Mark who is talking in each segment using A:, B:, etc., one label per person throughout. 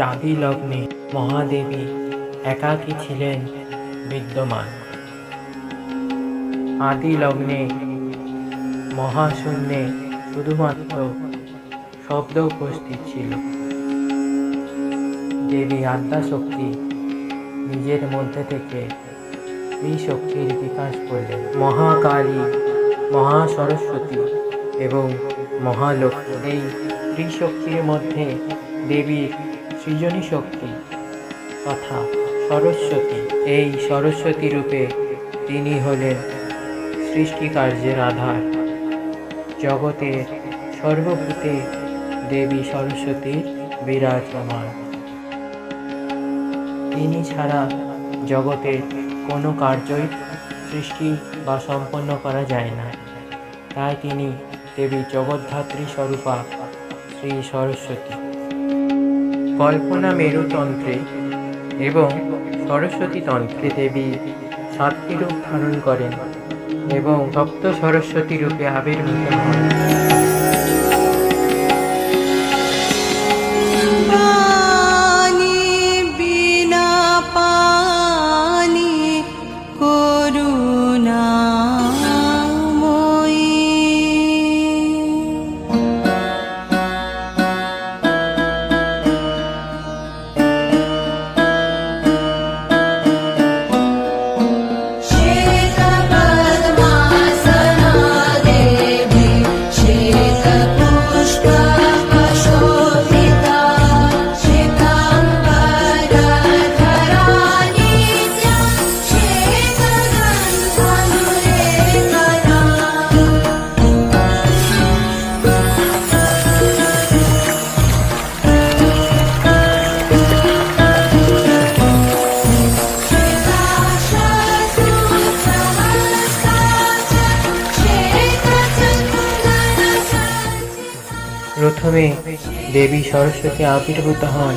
A: আদি লগ্নে মহাদেবী একাকী ছিলেন বিদ্যমান। আদি লগ্নে মহাশূন্যে শুধুমাত্র শব্দ উপস্থিত ছিল। দেবী আদ্যাশক্তি নিজের মধ্যে থেকে এই শক্তির বিকাশ করলেন। মহাকালী মহা সরস্বতী এবং মহালক্ষ্মী এই ত্রিশক্তির মধ্যে দেবীর সৃজনী শক্তি। তথা সরস্বতী। এই সরস্বতী রূপে তিনি হলেন সৃষ্টিকার্যের আধার। জগতের সর্বভূতে দেবী সরস্বতীর বিরাজমান। তিনি ছাড়া জগতের কোনো কার্যই সৃষ্টি বা সম্পন্ন করা যায় না। তাই তিনি দেবী জগদ্ধাত্রী স্বরূপা শ্রী সরস্বতী। কল্পনা মেরুতন্ত্রে এবং সরস্বতী তন্ত্রে দেবী সাতটি রূপ ধারণ করেন এবং সপ্ত সরস্বতী রূপে আবির্ভূত হন। প্রথমে দেবী সরস্বতী আবির্ভূত হন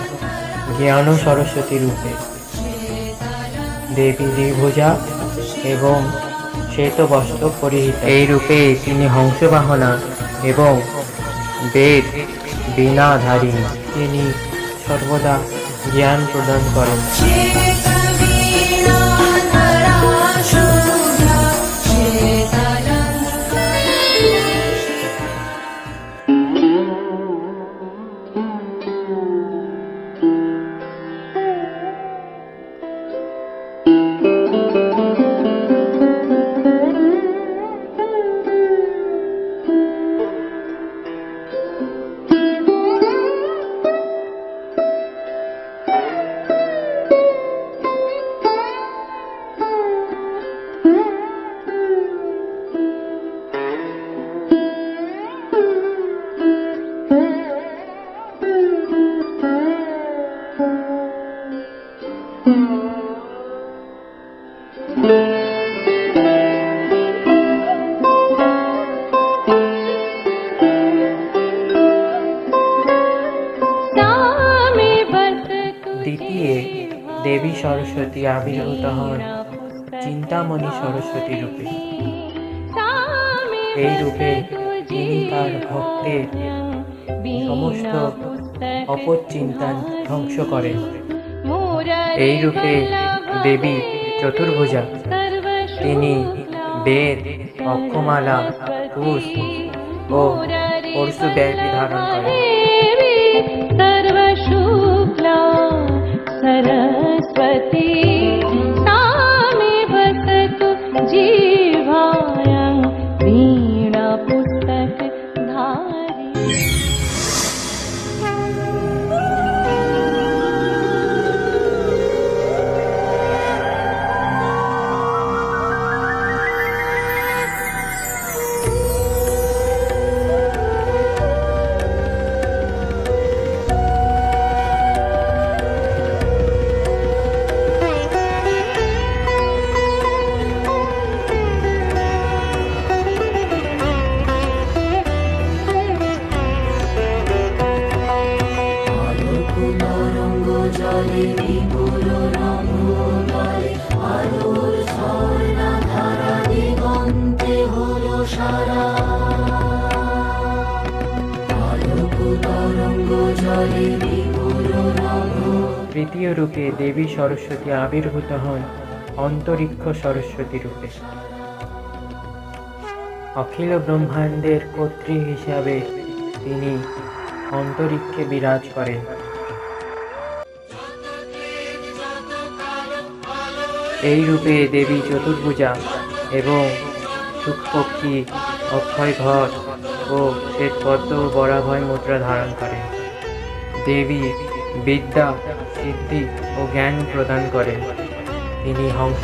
A: জ্ঞান সরস্বতী রূপে। দেবী দ্বিভুজা এবং শ্বেত বস্ত্র পরিহিত। এই রূপে তিনি হংসবাহনা এবং বেদ বীণাধারিণী। তিনি সর্বদা জ্ঞান প্রদান করেন। দ্বিতীয় দেবী সরস্বতী আবির্ভূত হন। চিন্তামণি সরস্বতী রূপে। এই রূপে তিনি তার ভক্তের সমস্ত অপচিন্তা ধ্বংস করেন। এই রূপে দেবী চতুর্ভুজা তিনি বেদ অক্ষমালা পুষ ও পরশু ব্যাপী ধারণ করেন। তৃতীয় রূপে দেবী সরস্বতী আবির্ভূত হন, অন্তরিক্ষ সরস্বতী রূপে। অখিল ব্রহ্মাণ্ডের কর্ত্রী হিসাবে তিনি অন্তরিক্ষে বিরাজ করেন। এই রূপে দেবী চতুর্ভুজা এবং সুখপক্ষী অক্ষয় ঘর ও শ্বেতপদ্ম বরাভয় মুদ্রা ধারণ করেন। দেবী বিদ্যা সিদ্ধি ও জ্ঞান প্রদান করেন। তিনি হংস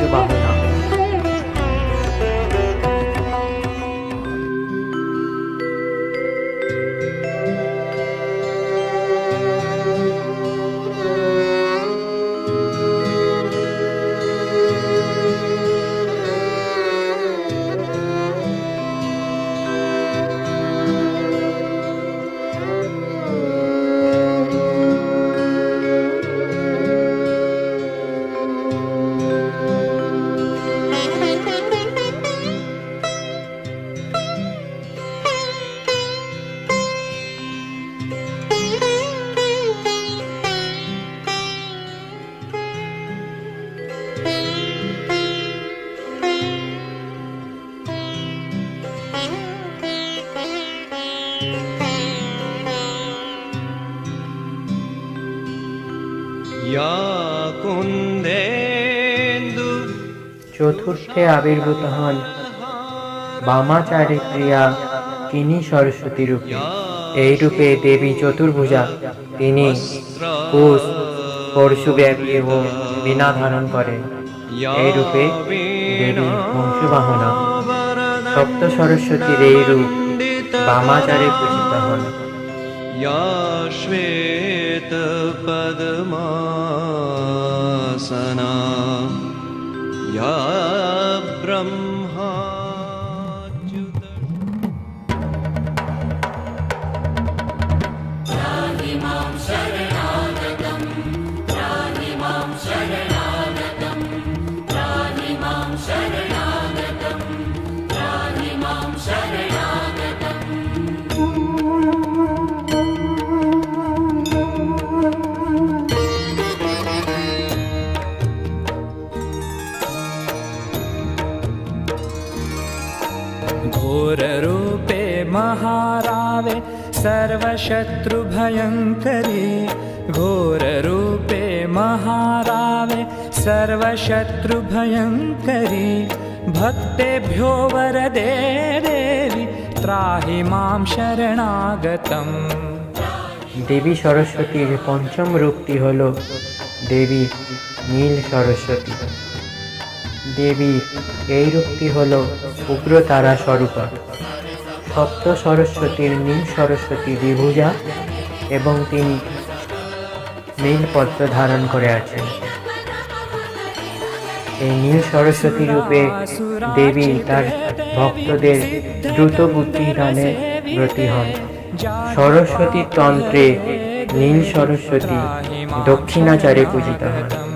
A: চতুর্থে আবির্ভূত হন। বামাচারী ক্রিয়া তিনি সরস্বতী রূপে। এই রূপে দেবী চতুর্ভুজা তিনি পরশু পরশুব্যাপী ও বিনা ধারণ করেন। এই রূপে দেবী বংশবাহনা। সপ্ত সরস্বতীর এই রূপ বামাচারে পূজিত হন।
B: या श्वेतपद्मासना या
C: सर्वशत्रुभयङ्करी घोररूपे महारावे सर्वशत्रुभयङ्करी भक्तेभ्यो वरदे देवि त्राहि मां शरणागतम्
A: দেবী সরস্বতীর পঞ্চম রূপটি হল দেবী নীল সরস্বতী দেবী এই রূপটি হল উগ্রতারা স্বরূপা সপ্ত সরস্বতীর নীল সরস্বতী দ্বিভুজা এবং তিনি নীল পদ্ম ধারণ করে আছেন। এই নীল সরস্বতী রূপে দেবী তার ভক্তদের দ্রুত বুদ্ধি দানে ব্রতী হন। সরস্বতী তন্ত্রে নীল সরস্বতী দক্ষিণাচারে পূজিত হন।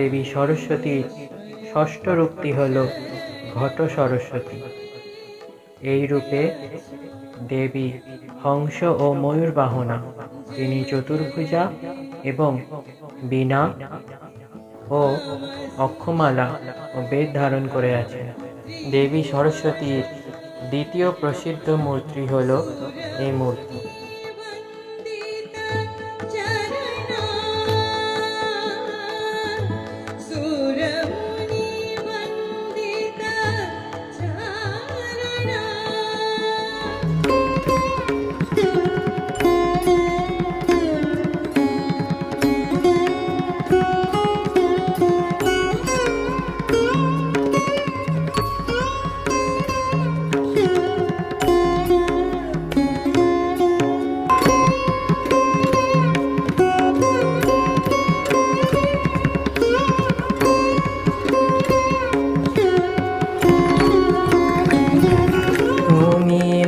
A: দেবী সরস্বতীর ষষ্ঠ রূপটি হল ঘট সরস্বতী। এই রূপে দেবী হংস ও ময়ূর বাহনা, তিনি চতুর্ভুজা এবং বীণা ও অক্ষমালা ও বেদ ধারণ করে আছেন। দেবী সরস্বতীর দ্বিতীয় প্রসিদ্ধ মূর্তি হল এই মূর্তি।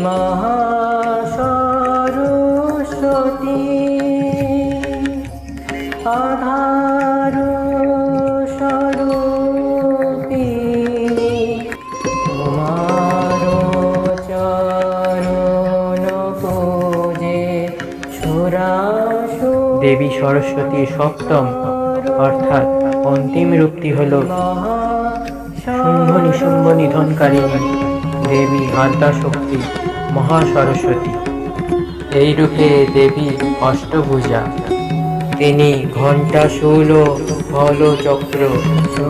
D: মহাসরস্বতী। আধার স্বরূপী তোমার চরণ পূজে দেবী সরস্বতী সপ্তম অর্থাৎ অন্তিম রূপটি হল শুম্ভ নিশুম্ভ নিধনকারী দেবী আদ্যা শক্তি মহাসরস্বতী। এই রূপে দেবী অষ্টভুজা। তিনি ঘণ্টা শূল হল চক্র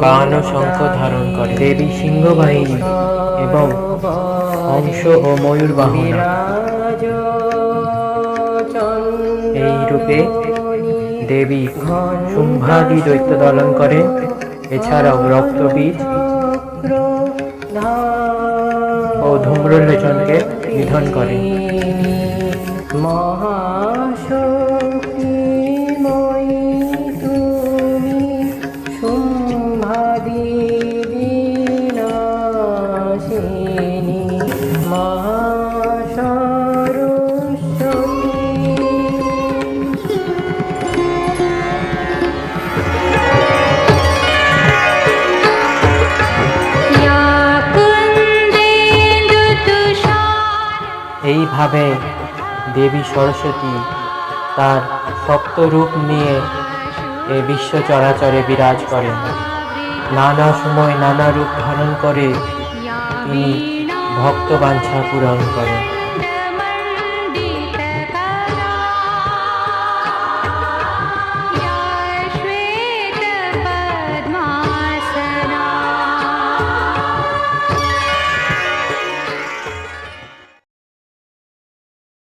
D: বান শঙ্খ ধারণ করে দেবী সিংহবাহিনী এবং হংস ও ময়ূর বাহনা। এই রূপে দেবী শুম্ভাদি দৈত্য দলন করেন। এছাড়াও রক্তবীজ ও ধূম্রলোচনকে নিধন করে। মহাশক্তিময়ী তুমি বিনাশিনী মহাসরস্বতী এইভাবে দেবী সরস্বতী তার সপ্ত রূপ নিয়ে এ বিশ্ব চরাচরে বিরাজ করেন। নানা সময় নানা রূপ ধারণ করে তিনি ভক্ত বাঞ্ছা পূরণ করেন।